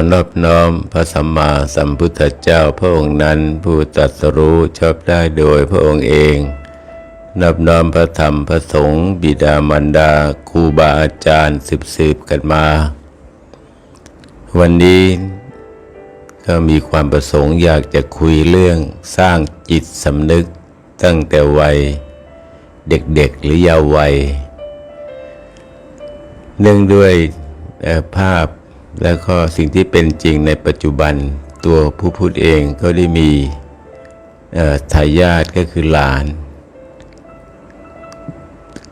อนอบน้อมพระสัมมาสัมพุทธเจ้าพระองค์นั้นผู้ตรัสรู้ชอบได้โดยพระองค์เอง นอบน้อมพระธรรมพระสงฆ์บิดามารดาครูบาอาจารย์สืบสืบๆกันมา วันนี้ก็มีความประสงค์อยากจะคุยเรื่องสร้างจิตสำนึกตั้งแต่วัย เด็กๆหรือเยาว์วัย เนื่องด้วยภาพ และก็สิ่งที่เป็นจริงในปัจจุบันตัวผู้พูดเองก็ได้มีทายาทก็คือหลาน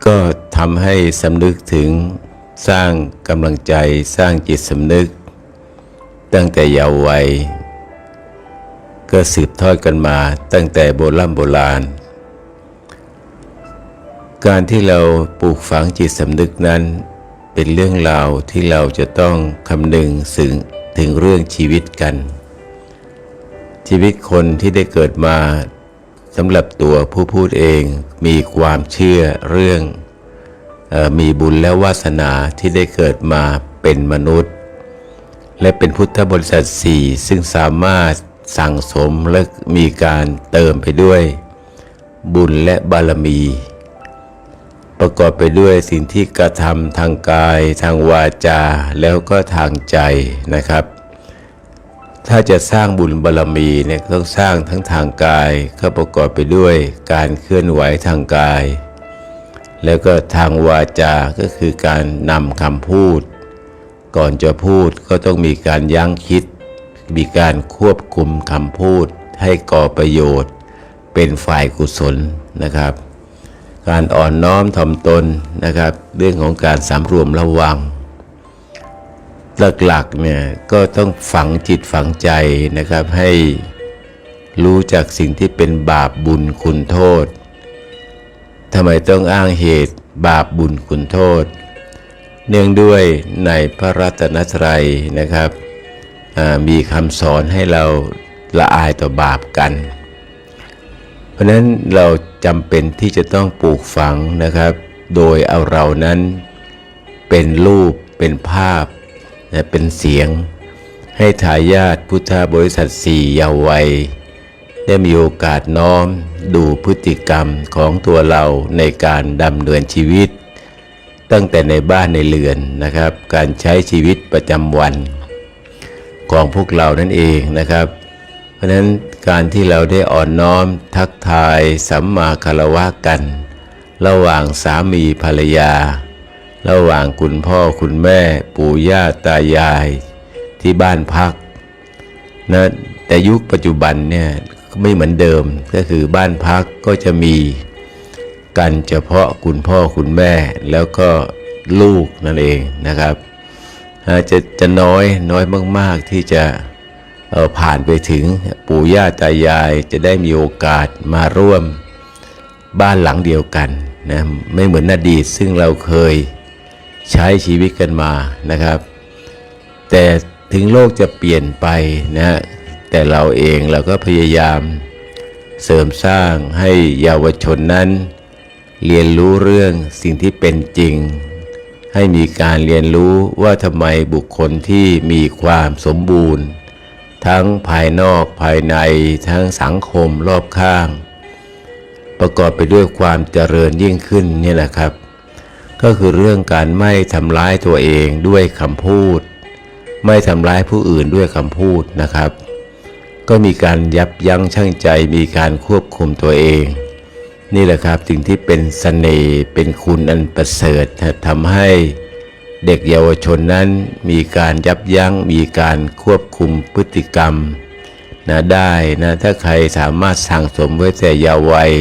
ก็ทำให้สำนึกถึงสร้างกำลังใจสร้างจิตสำนึก ตั้งแต่เยาว์วัย ก็สืบทอดกันมาตั้งแต่โบราณโบราณ การที่เราปลูกฝังจิตสำนึกนั้น เป็นเรื่องราวที่เราจะต้องคำนึงสึงถึงเรื่องชีวิตกัน ชีวิตคนที่ได้เกิดมาสำหรับตัวผู้พูดเองมีความเชื่อเรื่องออมีบุญและวาสนาที่ได้เกิดมาเป็นมนุษย์ และเป็นพุทธบริษัทสี่ซึ่งสามารถสั่งสมและมีการเติมไปด้วย บุญและบารมี ประกอบไปด้วยสิ่งที่กระทำทางกาย ทางวาจา แล้วก็ทางใจนะครับ ถ้าจะสร้างบุญบารรมีเนี่ยต้องสร้างทั้งทางกาย ก็ประกอบไปด้วยการเคลื่อนไหวทางกาย แล้วก็ทางวาจา ก็คือการนำคำพูด ก่อนจะพูดก็ต้องมีการยั้งคิด มีการควบคุมคำพูดให้ก่อประโยชน์ เป็นฝ่ายกุศลนะครับ การอ่อนน้อมถ่อมตนนะครับ เรื่องของการสำรวมระวังหลักๆเนี่ยก็ต้องฝังจิตฝังใจนะครับ ให้รู้จักสิ่งที่เป็นบาปบุญคุณโทษทำไมต้องอ้างเหตุบาปบุญคุณโทษ เนื่องด้วยในพระรัตนตรัยนะครับมีคำสอนให้เราละอายต่อบาปกัน ราะนั้นเราจำเป็นที่จะต้องปลูกฝังนะครับ โดยเอาเรานั้นเป็นรูปเป็นภาพและเป็นเสียง ให้ทายาทพุทธบริษัทสี่เยาว์วัย ได้มีโอกาสน้อมดูพฤติกรรมของตัวเราในการดำเนินชีวิต ตั้งแต่ในบ้านในเรือนนะครับ การใช้ชีวิตประจำวัน ของพวกเรานั่นเองนะครับ เพราะนั้นการที่เราได้อ่อนน้อมทักทายสัมมาคารวะกัน ระหว่างสามีภรรยา ระหว่างคุณพ่อคุณแม่ ปู่ย่าตายาย ที่บ้านพักนะแต่ยุคปัจจุบันเนี่ยไม่เหมือนเดิมก็คือบ้านพักก็จะมีกันเฉพาะคุณพ่อคุณแม่แล้วก็ลูกนั่นเองนะครับอาจจะจะน้อยน้อยมาก ๆที่จะ ผ่านไปถึงปู่ย่าตายายจะได้มีโอกาสมาร่วมบ้านหลังเดียวกันนะไม่เหมือนอดีตซึ่งเราเคยใช้ชีวิตกันมานะครับ แต่ถึงโลกจะเปลี่ยนไปนะแต่เราเองเราก็พยายามเสริมสร้างให้เยาวชนนั้น เรียนรู้เรื่องสิ่งที่เป็นจริง ให้มีการเรียนรู้ว่าทำไมบุคคลที่มีความสมบูรณ์ ทั้งภายนอกภายในทั้งสังคมรอบข้าง ประกอบไปด้วยความเจริญยิ่งขึ้นนี่แหละครับ ก็คือเรื่องการไม่ทำร้ายตัวเองด้วยคำพูด ไม่ทำร้ายผู้อื่นด้วยคำพูดนะครับ ก็มีการยับยั้งชั่งใจมีการควบคุมตัวเอง นี่แหละครับสิ่งที่เป็นสเสน่ห์เป็นคุณอันประเสริฐทำให้ เด็กเยาวชนนั้นมีการยับยั้งมีการควบคุมพฤติกรรมนะได้นะถ้าใครสามารถสั่งสมไว้แต่เยาว์วัย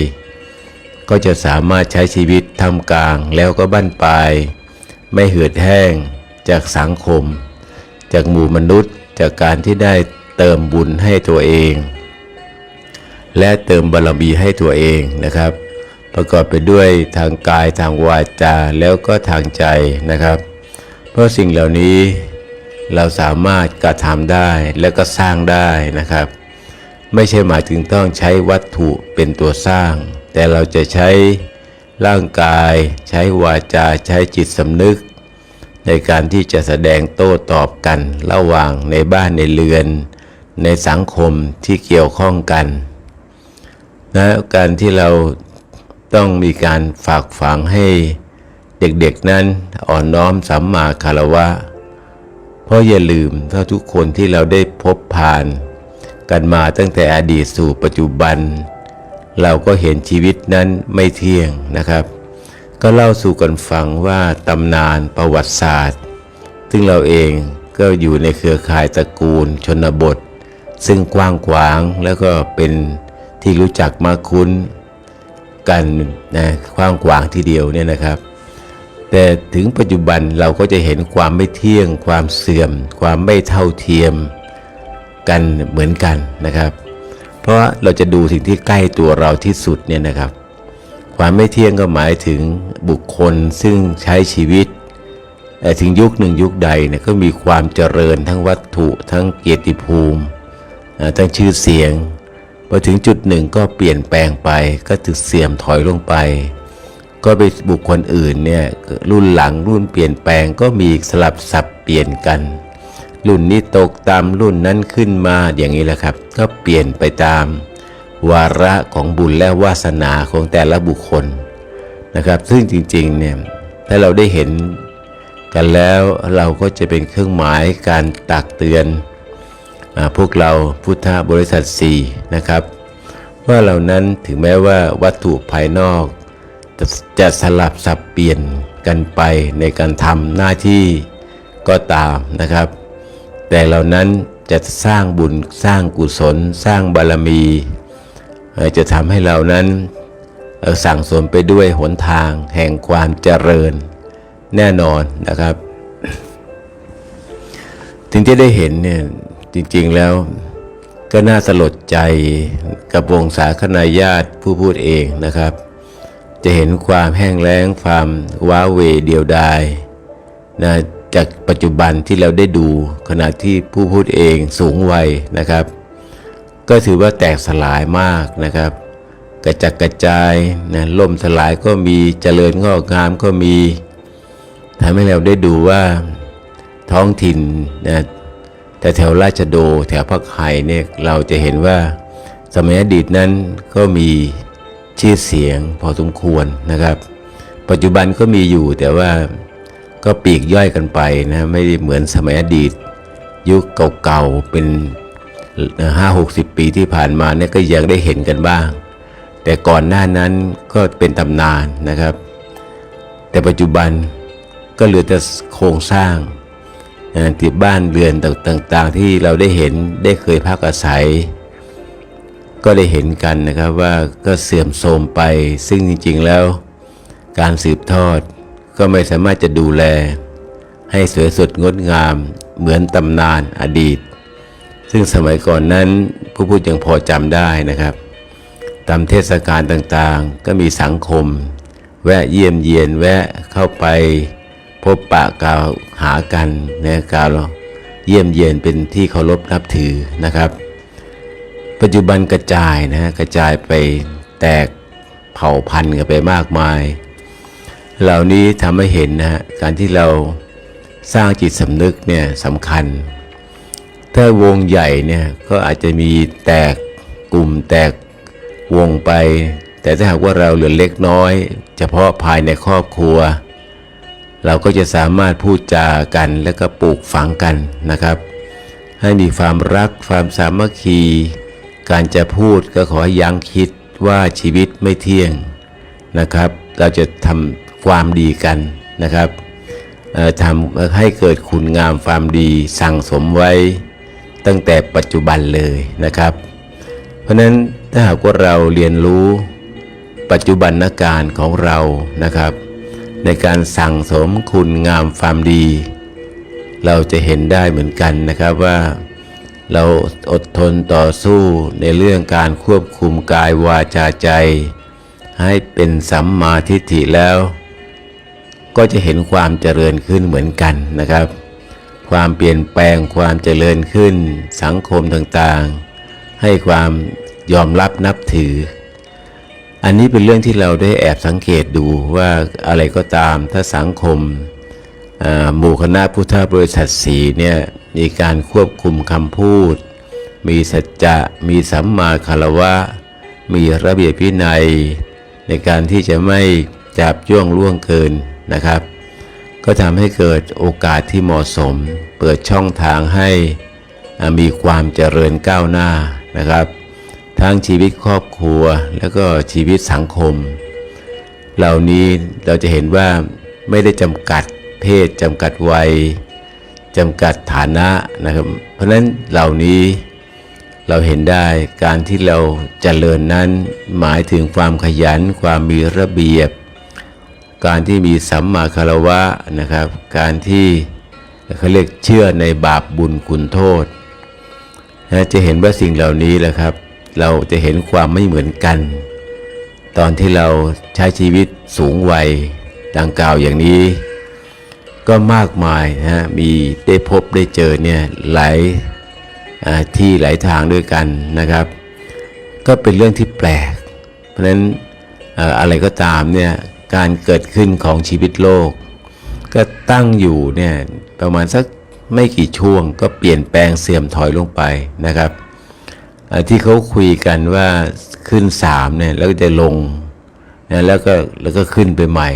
ก็จะสามารถใช้ชีวิตทำกลางแล้วก็บั้นปลาย ไม่เหือดแห้งจากสังคม จากหมู่มนุษย์จากการที่ได้เติมบุญให้ตัวเอง และเติมบารมีให้ตัวเองนะครับ ประกอบไปด้วยทางกายทางวาจาแล้วก็ทางใจนะครับ ราะสิ่งเหล่านี้เราสามารถกระทำได้และก็สร้างได้นะครับ ไม่ใช่หมายถึงต้องใช้วัตถุเป็นตัวสร้าง แต่เราจะใช้ร่างกาย ใช้วาจาใช้จิตสำนึก ในการที่จะแสดงโต้ตอบกันระหว่างในบ้านในเรือน ในสังคมที่เกี่ยวข้องกันนะการที่เราต้องมีการฝากฝังให้ เด็กๆนั้นอ่อนน้อมสัมมาคารวะ เพราะอย่าลืมถ้าทุกคนที่เราได้พบผ่าน กันมาตั้งแต่อดีตสู่ปัจจุบัน เราก็เห็นชีวิตนั้นไม่เที่ยงนะครับ ก็เล่าสู่กันฟังว่าตำนานประวัติศาสตร์ ซึ่งเราเองก็อยู่ในเครือข่ายตระกูลชนบท ซึ่งกว้างขวางแล้วก็เป็นที่รู้จักมาคุ้นกันนะกว้างขวางทีเดียวเนี่ยนะครับ แต่ถึงปัจจุบันเราก็จะเห็นความไม่เที่ยง ความเสื่อม ความไม่เท่าเทียมกันเหมือนกันนะครับ เพราะเราจะดูสิ่งที่ใกล้ตัวเราที่สุดเนี่ยนะครับ ความไม่เที่ยงก็หมายถึงบุคคลซึ่งใช้ชีวิตแต่ถึงยุคหนึ่งยุคใดเนี่ยก็มีความเจริญทั้งวัตถุทั้งเกียรติภูมิทั้งชื่อเสียงพอถึงจุดหนึ่งก็เปลี่ยนแปลงไปก็ถึกเสื่อมถอยลงไป ก็ไปบุคคลอื่นเนี่ยรุ่นหลังรุ่นเปลี่ยนแปลงก็มีสลับสับเปลี่ยนกัน รุ่นนี้ตกตามรุ่นนั้นขึ้นมาอย่างนี้แหละครับ ก็เปลี่ยนไปตามวาระของบุญและวาสนาของแต่ละบุคคลนะครับ ซึ่งจริงๆเนี่ยถ้าเราได้เห็นกันแล้วเราก็จะเป็นเครื่องหมายการตักเตือนอพวกเราพุทธบริษัท4นะครับว่าเหล่านั้นถึงแม้ว่าวัตถุภายนอก จะสลับสับเปลี่ยนกันไปในการทำหน้าที่ก็ตามนะครับ แต่เหล่านั้นจะสร้างบุญสร้างกุศล สร้างบารมี จะทำให้เรานั้นสั่งสมไปด้วยหนทางแห่งความเจริญแน่นอนนะครับ ถึงจะได้เห็นเนี่ยจริงๆแล้วก็น่าสลดใจกับวงสาคนาญาติผู้พูดเองนะครับ จะเห็นความแห้งแล้งความว้าเวเดียวดายนะจากปัจจุบันที่เราได้ดูขณะที่ผู้พูดเองสูงวัยนะครับ ก็ถือว่าแตกสลายมากนะครับ กระจัดกระจายนะล่มสลายก็มีเจริญงอกงามก็มีทำให้เราได้ดูว่าท้องถิ่นนะแต่แถวราชโดแถวพักไห่เนี่ยเราจะเห็นว่าสมัยอดีตนั้นก็มี ชื่อเสียงพอสมควรนะครับ ปัจจุบันก็มีอยู่แต่ว่าก็ปีกย่อยกันไปนะไม่ได้เหมือนสมัยอดีต ยุคเก่าๆเป็นห้าหกสิบปีที่ผ่านมาเนี่ยก็ยังได้เห็นกันบ้าง แต่ก่อนหน้านั้นก็เป็นตำนานนะครับ แต่ปัจจุบันก็เหลือแต่โครงสร้างนะที่บ้านเรือนต่างๆ ที่เราได้เห็นได้เคยพักอาศัย ก็ได้เห็นกันนะครับว่าก็เสื่อมโทรมไป ซึ่งจริง ๆ แล้ว การสืบทอดก็ไม่สามารถจะดูแล ให้สวยสดงดงามเหมือนตำนานอดีต ซึ่งสมัยก่อนนั้นผู้พูดยังพอจำได้นะครับ ตามเทศกาลต่างๆ ก็มีสังคม แวะเยี่ยมเยียนแวะเข้าไป พบปะกล่าวหากันนะกล่าวเยี่ยมเยียนเป็นที่เคารพนับถือนะครับ ปัจจุบันกระจายนะฮะกระจายไปแตกเผ่าพันธุ์กันไปมากมาย เหล่านี้ทำให้เห็นนะฮะการที่เราสร้างจิตสำนึกเนี่ยสำคัญ ถ้าวงใหญ่เนี่ยก็อาจจะมีแตกกลุ่มแตกวงไป แต่ถ้าหากว่าเราเหลือเล็กน้อย เฉพาะภายในครอบครัว เราก็จะสามารถพูดจากันแล้วก็ปลูกฝังกันนะครับ ให้มีความรักความสามัคคี การจะพูดก็ขอให้ยั้งคิดว่าชีวิตไม่เที่ยงนะครับ เราจะทำความดีกันนะครับทำให้เกิดคุณงามความดีสั่งสมไว้ตั้งแต่ปัจจุบันเลยนะครับ เพราะนั้นถ้าหากว่าเราเรียนรู้ปัจจุบันการของเรานะครับ ในการสั่งสมคุณงามความดี เราจะเห็นได้เหมือนกันนะครับว่า เราอดทนต่อสู้ในเรื่องการควบคุมกายวาจาใจ ให้เป็นสัมมาทิฏฐิแล้ว ก็จะเห็นความเจริญขึ้นเหมือนกันนะครับ ความเปลี่ยนแปลงความเจริญขึ้น สังคมต่างๆ ให้ความยอมรับนับถือ อันนี้เป็นเรื่องที่เราได้แอบสังเกตดูว่าอะไรก็ตามถ้าสังคมหมู่คณะพุทธบริษัทสีเนี่ย มีการควบคุมคำพูด มีสัจจะ มีสัมมาคารวะ มีระเบียบวินัย ในการที่จะไม่จับจ้วงล่วงเกินนะครับ ก็ทำให้เกิดโอกาสที่เหมาะสม เปิดช่องทางให้มีความเจริญก้าวหน้านะครับ ทั้งชีวิตครอบครัวแล้วก็ชีวิตสังคม เหล่านี้เราจะเห็นว่าไม่ได้จำกัดเพศจำกัดวัย จำกัดฐานะนะครับ เพราะฉะนั้นเหล่านี้เราเห็นได้การที่เราเจริญนั้นหมายถึงความขยันความมีระเบียบ การที่มีสัมมาคารวะนะครับ การที่เขาเรียกเชื่อในบาปบุญคุณโทษนะจะเห็นว่าสิ่งเหล่านี้แหละครับ เราจะเห็นความไม่เหมือนกัน ตอนที่เราใช้ชีวิตสูงวัยดังกล่าวอย่างนี้ ก็มากมายนะฮะมีได้พบได้เจอเนี่ยหลายที่หลายทางด้วยกันนะครับ ก็เป็นเรื่องที่แปลก เพราะฉะนั้นอะไรก็ตามเนี่ยการเกิดขึ้นของชีวิตโลก ก็ตั้งอยู่เนี่ยประมาณสักไม่กี่ช่วงก็เปลี่ยนแปลงเสื่อมถอยลงไปนะครับ ที่เขาคุยกันว่าขึ้นสามเนี่ยแล้วก็จะลงนะแล้วก็แล้วก็ขึ้นไปใหม่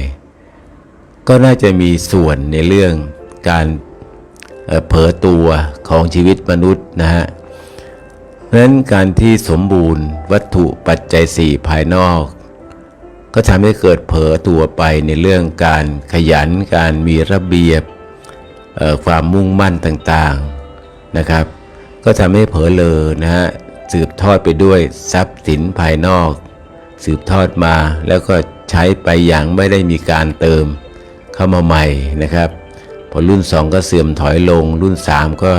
ก็น่าจะมีส่วนในเรื่องการเผลอตัวของชีวิตมนุษย์นะฮะเพราะนั้นการที่สมบูรณ์วัตถุปัจจัยสี่ภายนอก ก็ทำให้เกิดเผลอตัวไปในเรื่องการขยันการมีระเบียบความมุ่งมั่นต่างๆนะครับ ก็ทำให้เผลอเลอนะฮะสืบทอดไปด้วยทรัพย์สินภายนอก สืบทอดมาแล้วก็ใช้ไปอย่างไม่ได้มีการเติม เข้ามาใหม่นะครับ พอรุ่น 2 ก็เสื่อมถอยลง รุ่น 3 ก็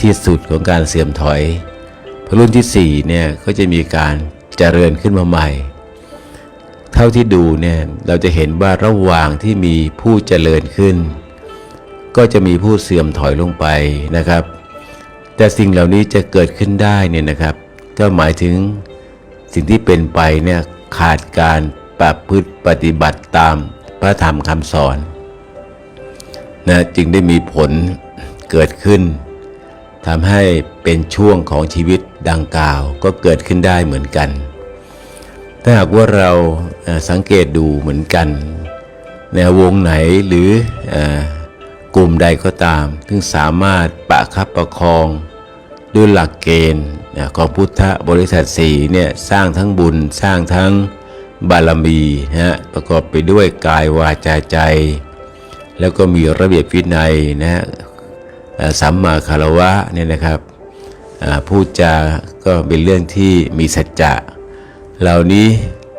ที่สุดของการเสื่อมถอยพอรุ่นที่4เนี่ยก็จะมีการเจริญขึ้นมาใหม่ เท่าที่ดูเนี่ยเราจะเห็นว่าระหว่างที่มีผู้เจริญขึ้น ก็จะมีผู้เสื่อมถอยลงไปนะครับ แต่สิ่งเหล่านี้จะเกิดขึ้นได้เนี่ยนะครับ ก็หมายถึงสิ่งที่เป็นไปเนี่ยขาดการประพฤติปฏิบัติตาม พระธรรมคำสอนนะจึงได้มีผลเกิดขึ้นทำให้เป็นช่วงของชีวิตดังกล่าวก็เกิดขึ้นได้เหมือนกัน ถ้าหากว่าเราสังเกตดูเหมือนกันในวงไหนหรืออกลุ่มใดก็ตาม ซึ่งสามารถประคับประคองด้วยหลักเกณฑ์ของพุทธบริษัทสีเนี่ยสร้างทั้งบุญสร้างทั้ง บารมีนะฮะประกอบไปด้วยกายวาจาใจ แล้วก็มีระเบียบวินัยนะฮะสัมมาคารวะเนี่ยนะครับพูดจาก็เป็นเรื่องที่มีสัจจะ เหล่านี้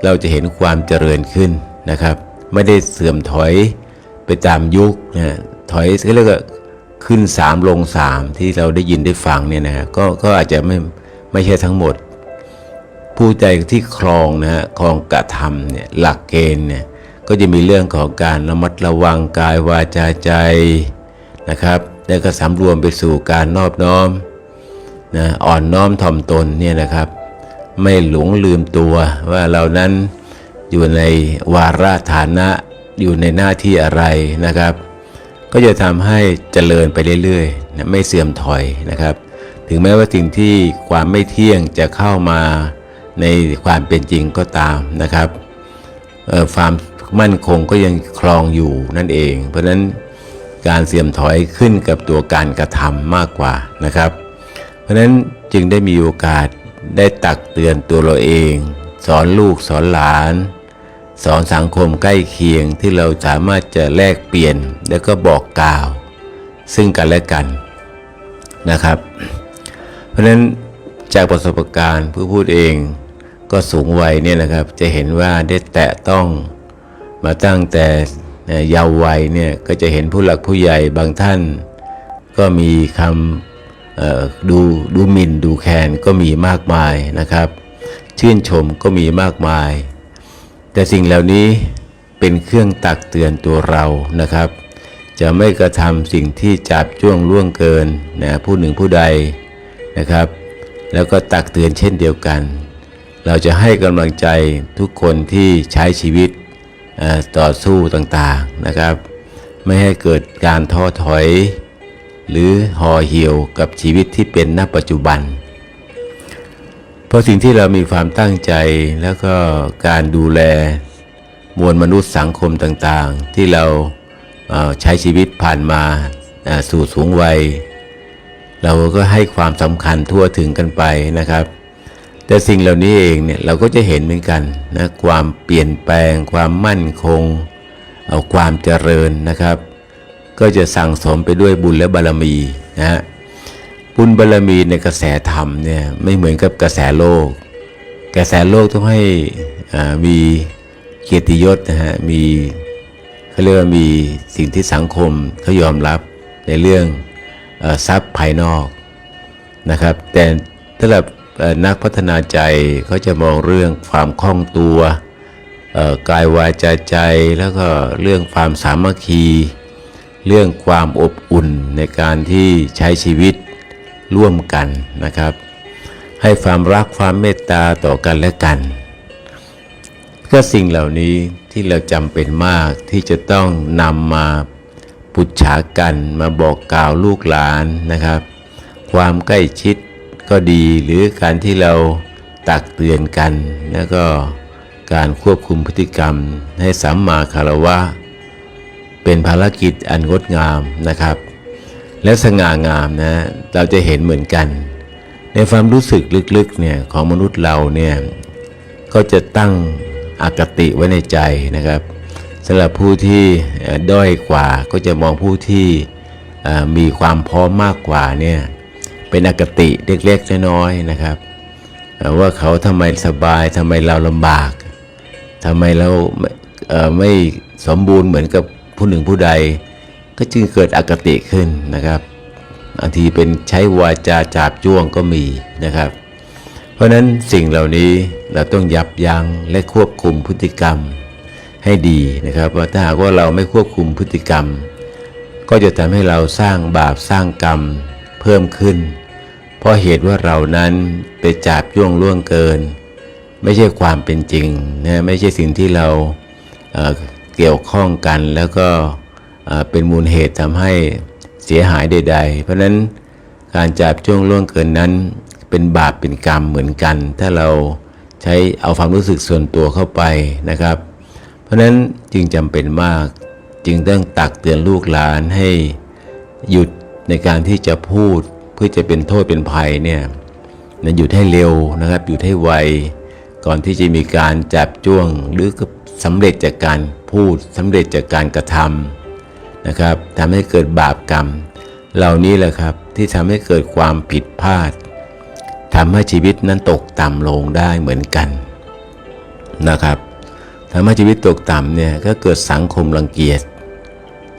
เราจะเห็นความเจริญขึ้นนะครับ ไม่ได้เสื่อมถอยไปตามยุคนะถอยก็เรียกว่าขึ้นสามลงสามที่เราได้ยินได้ฟังเนี่ยนะฮะก็ก็อาจจะไม่ไม่ใช่ทั้งหมด ผู้ใจที่ครองนะฮะครองกระทำเนี่ยหลักเกณฑ์เนี่ยก็จะมีเรื่องของการระมัดระวังกายวาจาใจนะครับแล้วก็สำรวมไปสู่การนอบน้อมนะอ่อนน้อมถ่อมตนเนี่ยนะครับ ไม่หลงลืมตัวว่าเรานั้นอยู่ในวาระฐานะอยู่ในหน้าที่อะไรนะครับ ก็จะทำให้เจริญไปเรื่อยๆนะไม่เสื่อมถอยนะครับ ถึงแม้ว่าสิ่งที่ความไม่เที่ยงจะเข้ามา ในความเป็นจริงก็ตามนะครับความมั่นคงก็ยังครองอยู่นั่นเอง เพราะฉะนั้นการเสื่อมถอยขึ้นกับตัวการกระทำมากกว่านะครับ เพราะฉะนั้นจึงได้มีโอกาสได้ตักเตือนตัวเราเอง สอนลูกสอนหลาน สอนสังคมใกล้เคียงที่เราสามารถจะแลกเปลี่ยนแล้วก็บอกกล่าว ซึ่งกันและกันนะครับ เพราะฉะนั้นจากประสบการณ์ผู้พูดเอง ก็สูงวัยเนี่ยนะครับ จะเห็นว่าได้แตะต้องมาตั้งแต่เยาว์วัยเนี่ยก็จะเห็นผู้หลักผู้ใหญ่บางท่าน ก็มีคำดูดูหมิ่นดูแคลนก็มีมากมายนะครับ ชื่นชมก็มีมากมาย แต่สิ่งเหล่านี้เป็นเครื่องตักเตือนตัวเรานะครับ จะไม่กระทำสิ่งที่จับจ้วงล่วงเกินนะผู้หนึ่งผู้ใดนะครับ แล้วก็ตักเตือนเช่นเดียวกัน เราจะให้กำลังใจทุกคนที่ใช้ชีวิตต่อสู้ต่างๆนะครับ ไม่ให้เกิดการท้อถอย หรือห่อเหี่ยวกับชีวิตที่เป็นณปัจจุบัน เพราะสิ่งที่เรามีความตั้งใจแล้วก็การดูแลมวลมนุษย์สังคมต่างๆ ที่เราเอ่อใช้ชีวิตผ่านมาสู่สูงวัย เราก็ให้ความสำคัญทั่วถึงกันไปนะครับ แต่สิ่งเหล่านี้เองเนี่ยเราก็จะเห็นเหมือนกันนะความเปลี่ยนแปลง ความมั่นคง เอาความเจริญนะครับ ก็จะสั่งสมไปด้วยบุญและบารมีนะฮะบุญบารมีในกระแสธรรมเนี่ยไม่เหมือนกับกระแสโลก กระแสโลกต้องให้อ่ามีเกียรติยศนะฮะมีเขาเรียกว่ามีสิ่งที่สังคมเขายอมรับในเรื่องอทรัพย์ภายนอกนะครับ แต่สำหรับเอ่อ นักพัฒนาใจเขาจะมองเรื่องความคล่องตัวกายวาจาใจ แล้วก็เรื่องความสามัคคี เรื่องความอบอุ่นในการที่ใช้ชีวิตร่วมกันนะครับ ให้ความรักความเมตตาต่อกันและกัน ก็สิ่งเหล่านี้ที่เราจำเป็นมากที่จะต้องนำมาปุจฉากันมาบอกกล่าวลูกหลานนะครับ ความใกล้ชิด ก็ดีหรือการที่เราตักเตือนกัน แล้วก็การควบคุมพฤติกรรมให้สัมมาคารวะ เป็นภารกิจอันงดงามนะครับ และสง่างามนะเราจะเห็นเหมือนกัน ในความรู้สึกลึกๆเนี่ยของมนุษย์เราเนี่ยก็จะตั้งอคติไว้ในใจนะครับสำหรับผู้ที่ด้อยกว่าก็จะมองผู้ที่มีความพร้อมมากกว่าเนี่ย เป็นอคติเล็กๆน้อยๆนะครับ ว่าเขาทำไมสบายทำไมเราลำบากทำไมเราไม่เอ่อไม่สมบูรณ์เหมือนกับผู้หนึ่งผู้ใด ก็จึงเกิดอคติขึ้นนะครับบางทีเป็นใช้วาจาจาบจ้วงก็มีนะครับ เพราะนั้นสิ่งเหล่านี้เราต้องยับยั้งและควบคุมพฤติกรรมให้ดีนะครับว่าถ้าหากว่าเราไม่ควบคุมพฤติกรรม ก็จะทำให้เราสร้างบาปสร้างกรรม พิ่มขึ้น เพราะเหตุว่าเรานั้นไปจับย่วงล่วงเกิน ไม่ใช่ความเป็นจริงนะไม่ใช่สิ่งที่เราเเกี่ยวข้องกันแล้วก็เเป็นมูลเหตุทำให้เสียหายใด ๆ เพราะนั้นการจับจ้วงล่วงเกินนั้น เป็นบาปเป็นกรรมเหมือนกัน ถ้าเราใช้เอาความรู้สึกส่วนตัวเข้าไปนะครับ เพราะนั้นจึงจำเป็นมากจึงต้องตักเตือนลูกหลานให้หยุด ในการที่จะพูดเพื่อจะเป็นโทษเป็นภัยเนี่ยนะหยุดให้เร็วนะครับหยุดให้ไวก่อนที่จะมีการจับจ้วงหรือก็สำเร็จจากการพูดสำเร็จจากการกระทำนะครับทำให้เกิดบาปกรรม เหล่านี้แหละครับที่ทำให้เกิดความผิดพลาดทำให้ชีวิตนั้นตกต่ำลงได้เหมือนกันนะครับทำให้ชีวิตตกต่ำเนี่ยก็เกิดสังคมรังเกียจ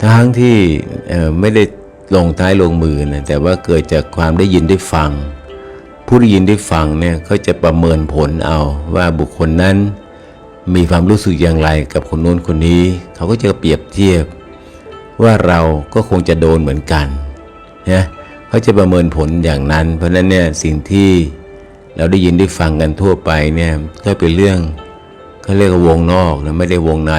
ทั้งที่ไม่ได้ ลงท้ายลงมือนะแต่ว่าเกิดจากความได้ยินได้ฟัง ผู้ได้ยินได้ฟังเนี่ยเขาจะประเมินผลเอาว่าบุคคลนั้น มีความรู้สึกอย่างไรกับคนโน้นคนนี้ เขาก็จะเปรียบเทียบ ว่าเราก็คงจะโดนเหมือนกันนะเขาจะประเมินผลอย่างนั้น เพราะฉะนั้นเนี่ยสิ่งที่เราได้ยินได้ฟังกันทั่วไปเนี่ยก็เป็นเรื่องเขาเรียกว่าวงนอกนะไม่ได้วงใน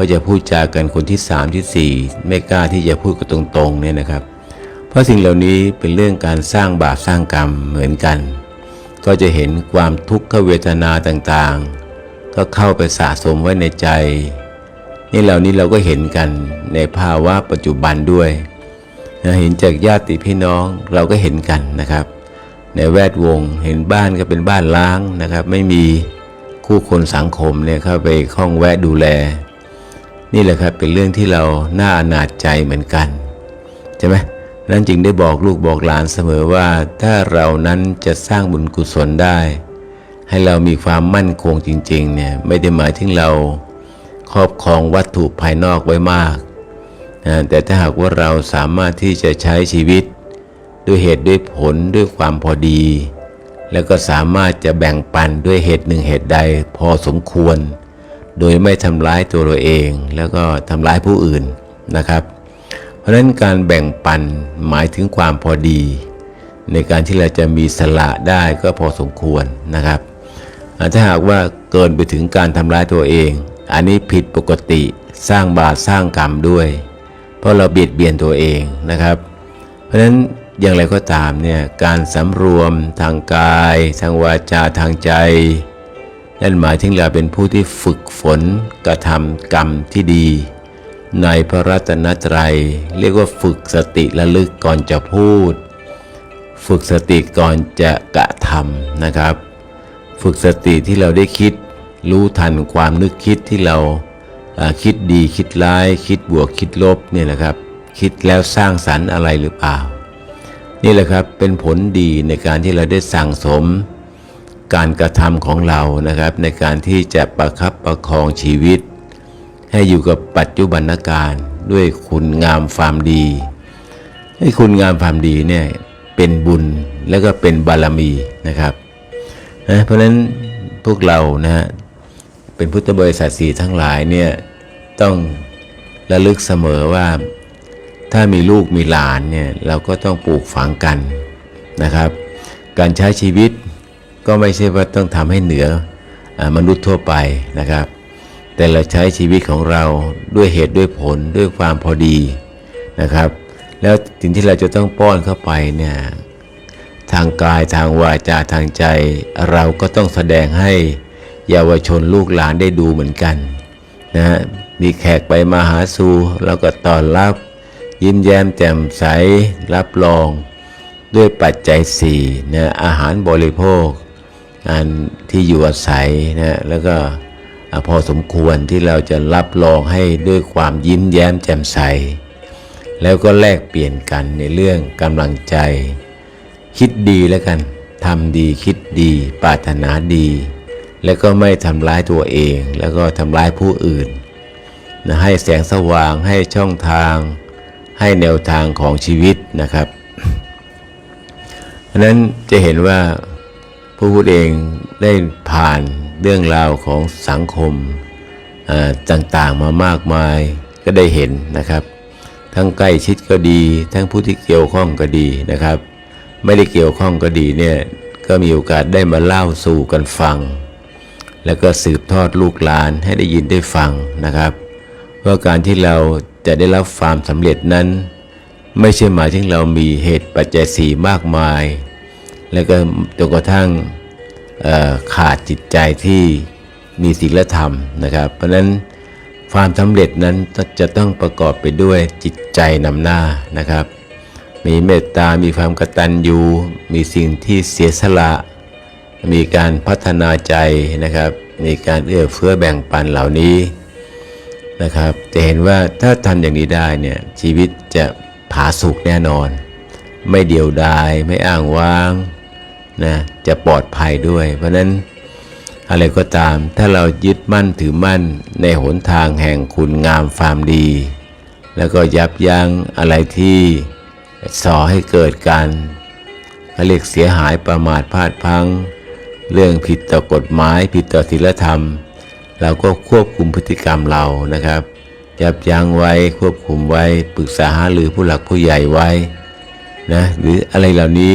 ก็จะพูดจากันคนที่สามที่สี่ไม่กล้าที่จะพูดกันตรงๆเนี่ยนะครับ เพราะสิ่งเหล่านี้เป็นเรื่องการสร้างบาปสร้างกรรมเหมือนกัน ก็จะเห็นความทุกขเวทนาต่างๆ ก็เข้าไปสะสมไว้ในใจ นี่เหล่านี้เราก็เห็นกันในภาวะปัจจุบันด้วยเห็นจากญาติพี่น้องเราก็เห็นกันนะครับ ในแวดวงเห็นบ้านก็เป็นบ้านล้างนะครับ ไม่มีคู่คนสังคมเนี่ยเข้าไปข้องแวะดูแล นี่แหละครับเป็นเรื่องที่เราน่าอนาจใจเหมือนกันใช่ไหมนั้นจึงได้บอกลูกบอกหลานเสมอว่า ถ้าเรานั้นจะสร้างบุญกุศลได้ ให้เรามีความมั่นคงจริงๆเนี่ยไม่ได้หมายถึงเราครอบครองวัตถุภายนอกไว้มากนะแต่ถ้าหากว่าเราสามารถที่จะใช้ชีวิต ด้วยเหตุด้วยผลด้วยความพอดี แล้วก็สามารถจะแบ่งปันด้วยเหตุหนึ่งเหตุใดพอสมควร โดยไม่ทำร้ายตัวเราเอง แล้วก็ทำร้ายผู้อื่นนะครับ เพราะฉะนั้นการแบ่งปันหมายถึงความพอดี ในการที่เราจะมีสละได้ก็พอสมควรนะครับอ่าถ้าหากว่าเกินไปถึงการทำร้ายตัวเอง อันนี้ผิดปกติสร้างบาปสร้างกรรมด้วย เพราะเราเบียดเบียนตัวเองนะครับ เพราะฉะนั้นอย่างไรก็ตามเนี่ยการสำรวมทางกาย ทางวาจาทางใจ นั่นหมายถึงเราเป็นผู้ที่ฝึกฝนกระทำกรรมที่ดี ในพระรัตนตรัย เรียกว่าฝึกสติระลึกก่อนจะพูด ฝึกสติก่อนจะกระทำนะครับ ฝึกสติที่เราได้คิด รู้ทันความนึกคิดที่เราคิดดีคิดร้าย คิดบวกคิดลบเนี่ยนะครับ คิดแล้วสร้างสรรค์อะไรหรือเปล่า นี่แหละครับเป็นผลดีในการที่เราได้สั่งสม การกระทำของเรานะครับ ในการที่จะประคับประคองชีวิต ให้อยู่กับปัจจุบันการด้วยคุณงามความดีให้คุณงามความดีเนี่ยเป็นบุญแล้วก็เป็นบารมีนะครับนะเพราะฉะนั้นพวกเรานะฮะเป็นพุทธบริษัทสีทั้งหลายเนี่ยต้องระลึกเสมอว่าถ้ามีลูกมีหลานเนี่ยเราก็ต้องปลูกฝังกันนะครับ การใช้ชีวิต ก็ไม่ใช่ว่าต้องทำให้เหนืออมนุษย์ทั่วไปนะครับ แต่เราใช้ชีวิตของเราด้วยเหตุด้วยผลด้วยความพอดีนะครับ แล้วสิ่งที่เราจะต้องป้อนเข้าไปเนี่ยทางกายทางวาจาทางใจ เราก็ต้องแสดงให้เยาวชนลูกหลานได้ดูเหมือนกันนะฮะมีแขกไปมาหาสู่เราก็ต้อนรับ ยิ้มแย้มแจ่มใสรับรอง ด้วยปัจจัยสี่นะอาหารบริโภค อันที่อยู่อาศัยนะแล้วก็พอสมควรที่เราจะรับรองให้ด้วยความยิ้มแย้มแจ่มใส แล้วก็แลกเปลี่ยนกันในเรื่องกำลังใจ คิดดีแล้วกันทำดีคิดดีปรารถนาดี แล้วก็ไม่ทำร้ายตัวเอง แล้วก็ทำร้ายผู้อื่นนะให้แสงสว่างให้ช่องทาง ให้แนวทางของชีวิตนะครับเพราะนั้นจะเห็นว่า พระพุทธเองได้ผ่านเรื่องราวของสังคมต่างๆมามากมายก็ได้เห็นนะครับ ทั้งใกล้ชิดก็ดี ทั้งผู้ที่เกี่ยวข้องก็ดีนะครับ ไม่ได้เกี่ยวข้องก็ดีเนี่ยก็มีโอกาสได้มาเล่าสู่กันฟัง แล้วก็สืบทอดลูกหลานให้ได้ยินได้ฟังนะครับว่าการที่เราจะได้รับความสำเร็จนั้น ไม่ใช่หมายถึงเรามีเหตุปัจจัยสี่มากมาย แล้วก็จนกระทั่งขาดจิตใจที่มีศีลธรรมนะครับ เพราะฉะนั้นความสำเร็จนั้นจะต้องประกอบไปด้วยจิตใจนำหน้านะครับ มีเมตตา มีความกตัญญูมีสิ่งที่เสียสละ มีการพัฒนาใจนะครับ มีการเอื้อเฟื้อแบ่งปันเหล่านี้นะครับ จะเห็นว่าถ้าทำอย่างนี้ได้เนี่ยชีวิตจะผาสุกแน่นอน ไม่เดียวดาย ไม่อ้างว้าง นะจะปลอดภัยด้วย เพราะนั้นอะไรก็ตาม ถ้าเรายึดมั่นถือมั่นในหนทางแห่งคุณงามความดี แล้วก็ยับยั้งอะไรที่ส่อให้เกิดการเขาเรียกเสียหายประมาทพลาดพัง เรื่องผิดต่อกฎหมายผิดต่อศีลธรรม เราก็ควบคุมพฤติกรรมเรานะครับ ยับยั้งไว้ควบคุมไว้ปรึกษาหารือผู้หลักผู้ใหญ่ไว้นะหรืออะไรเหล่านี้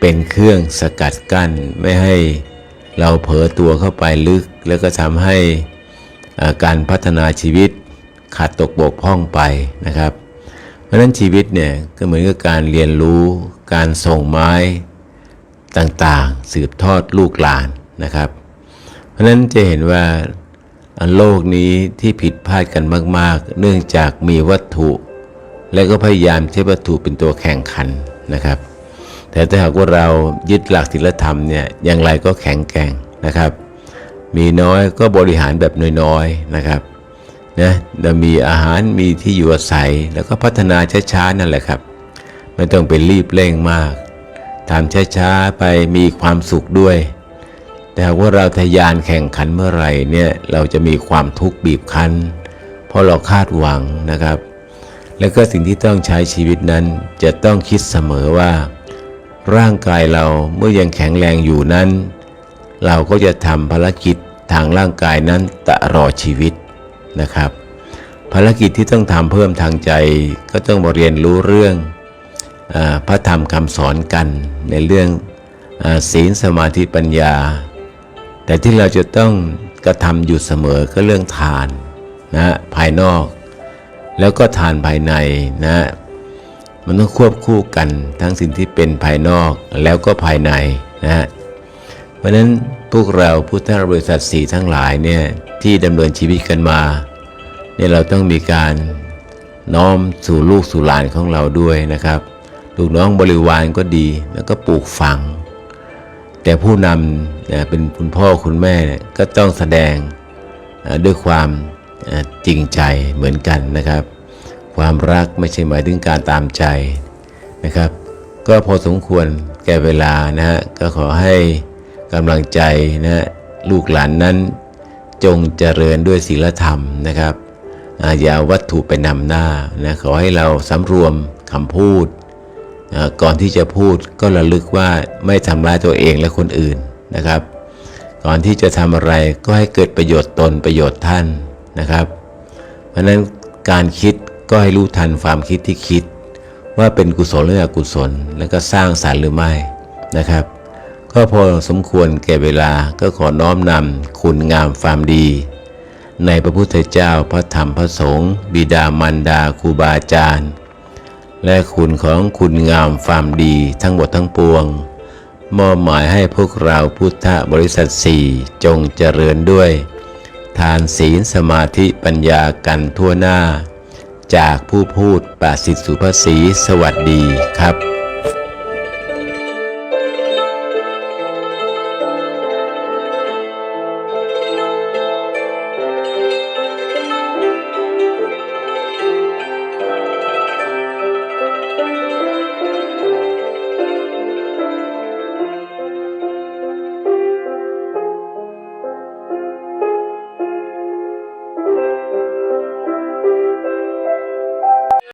เป็นเครื่องสกัดกั้นไม่ให้เราเผลอตัวเข้าไปลึก แล้วก็ทำให้อาการพัฒนาชีวิตขาดตกบกพร่องไปนะครับ เพราะฉะนั้นชีวิตเนี่ยก็เหมือนกับการเรียนรู้การส่งไม้ต่างๆ สืบทอดลูกหลานนะครับ เพราะฉะนั้นจะเห็นว่าโลกนี้ที่ผิดพลาดกันมาก ๆ เนื่องจากมีวัตถุ และก็พยายามใช้วัตถุเป็นตัวแข่งขันนะครับ แต่ถ้าหากว่าเรายึดหลักศีลธรรมเนี่ยอย่างไรก็แข็งแกร่งนะครับ มีน้อยก็บริหารแบบน้อยๆนะครับนะเรามีอาหารมีที่อยู่อาศัยแล้วก็พัฒนาช้าๆนั่นแหละครับ ไม่ต้องไปรีบเร่งมากทำช้าๆไปมีความสุขด้วย แต่หากว่าเราทะยานแข่งขันเมื่อไหร่เนี่ยเราจะมีความทุกข์บีบคั้น เพราะเราคาดหวังนะครับ แล้วก็สิ่งที่ต้องใช้ชีวิตนั้นจะต้องคิดเสมอว่า ร่างกายเราเมื่อยังแข็งแรงอยู่นั้น เราก็จะทำภารกิจทางร่างกายนั้นตลอดชีวิตนะครับ ภารกิจที่ต้องทำเพิ่มทางใจก็ต้องมาเรียนรู้เรื่องอพระธรรมคำสอนกันในเรื่องอศีลสมาธิปัญญา แต่ที่เราจะต้องกระทำอยู่เสมอก็เรื่องทานนะภายนอก แล้วก็ทานภายในนะ มันต้องควบคู่กันทั้งสิ่งที่เป็นภายนอกแล้วก็ภายในนะฮะเพราะนั้นพวกเราพุทธบริษัทสี่ทั้งหลายเนี่ยที่ดำเนินชีวิตกันมาเนี่ยเราต้องมีการน้อมสู่ลูกสู่หลานของเราด้วยนะครับ ลูกน้องบริวารก็ดีแล้วก็ปลูกฝัง แต่ผู้นำเนี่ยเป็นคุณพ่อคุณแม่เนี่ยก็ต้องแสดงด้วยความจริงใจเหมือนกันนะครับ ความรักไม่ใช่หมายถึงการตามใจนะครับ ก็พอสมควรแก่เวลานะฮะก็ขอให้กำลังใจนะลูกหลานนั้น จงเจริญด้วยศีลธรรมนะครับอย่าวัตถุไปนำหน้านะขอให้เราสำรวมคำพูด ก่อนที่จะพูดก็ระลึกว่าไม่ทำร้ายตัวเองและคนอื่นนะครับ ก่อนที่จะทำอะไรก็ให้เกิดประโยชน์ตนประโยชน์ท่านนะครับ เพราะนั้นการคิด ก็ให้รู้ทันความคิดที่คิด ว่าเป็นกุศลหรืออกุศล แล้วก็สร้างสารรค์หรือไม่นะครับ ก็พอสมควรแก่เวลาก็ขอน้อมนำคุณงามความดี ในพระพุทธเจ้าพระธรรมพระสงฆ์บิดามารดาครูบาอาจารย์ และคุณของคุณงามความดีทั้งหมดทั้งปวง มอบหมายให้พวกเราพุทธบริษัทสี่จงเจริญด้วย ทานศีลสมาธิปัญญากันทั่วหน้า จากผู้พูดปราสิทธิสุภาษีสวัสดีครับ